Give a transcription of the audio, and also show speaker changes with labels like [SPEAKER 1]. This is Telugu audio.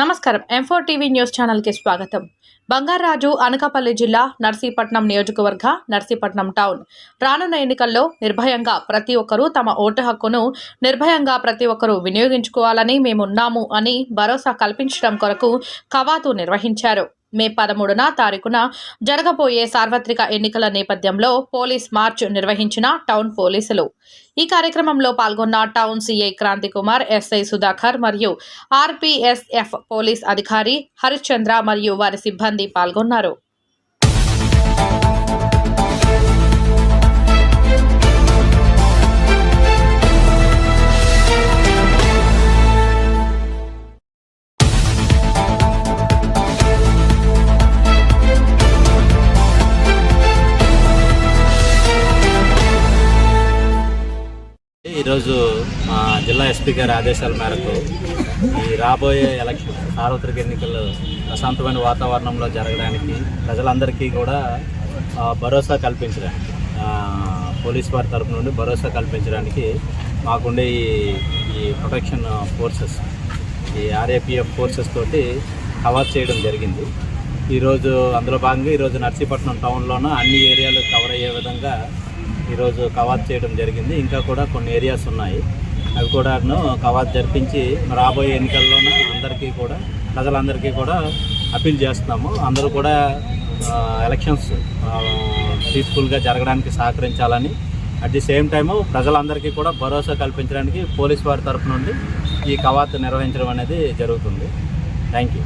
[SPEAKER 1] నమస్కారం. ఎంఫోర్ టీవీ న్యూస్ ఛానల్కి స్వాగతం. బంగారాజు అనకాపల్లి జిల్లా నర్సీపట్నం నియోజకవర్గ నర్సీపట్నం టౌన్. రానున్న ఎన్నికల్లో నిర్భయంగా ప్రతి ఒక్కరూ తమ ఓటు హక్కును నిర్భయంగా ప్రతి ఒక్కరూ వినియోగించుకోవాలని మేమున్నాము అని భరోసా కల్పించడం కొరకు కవాతు నిర్వహించారు. మే పదమూడున తారీఖున జరగబోయే సార్వత్రిక ఎన్నికల నేపథ్యంలో పోలీస్ మార్చ్ నిర్వహించిన టౌన్ పోలీసులు. ఈ కార్యక్రమంలో పాల్గొన్న town CI Kranthi Kumar SI Sudhakar మరియు ఆర్పీఎస్ఎఫ్ పోలీస్ అధికారి హరిశ్చంద్ర మరియు వారి సిబ్బంది పాల్గొన్నారు.
[SPEAKER 2] ఈరోజు మా జిల్లా ఎస్పీ గారి ఆదేశాల మేరకు ఈ రాబోయే ఎలక్షన్ సార్వత్రిక ఎన్నికలు ప్రశాంతమైన వాతావరణంలో జరగడానికి ప్రజలందరికీ కూడా భరోసా కల్పించడానికి పోలీస్ వారి తరపు నుండి భరోసా కల్పించడానికి మాకుండే ఈ ఈ ప్రొటెక్షన్ ఫోర్సెస్ ఈ ఆర్ఏపిఎఫ్ ఫోర్సెస్ తోటి కవర్ చేయడం జరిగింది. ఈరోజు అందులో భాగంగా ఈరోజు నర్సీపట్నం టౌన్లోనూ అన్ని ఏరియాలు కవర్ అయ్యే విధంగా ఈరోజు కవాత్ చేయడం జరిగింది. ఇంకా కూడా కొన్ని ఏరియాస్ ఉన్నాయి. అవి కూడాను కవాత్ జరిపించి రాబోయే ఎన్నికల్లోనూ అందరికీ కూడా ప్రజలందరికీ కూడా అప్పీల్ చేస్తున్నాము. అందరూ కూడా ఎలక్షన్స్ పీస్ఫుల్గా జరగడానికి సహకరించాలని. అట్ ది సేమ్ టైము ప్రజలందరికీ కూడా భరోసా కల్పించడానికి పోలీస్ వారి తరపు నుండి ఈ కవాత్ నిర్వహించడం అనేది జరుగుతుంది. Thank you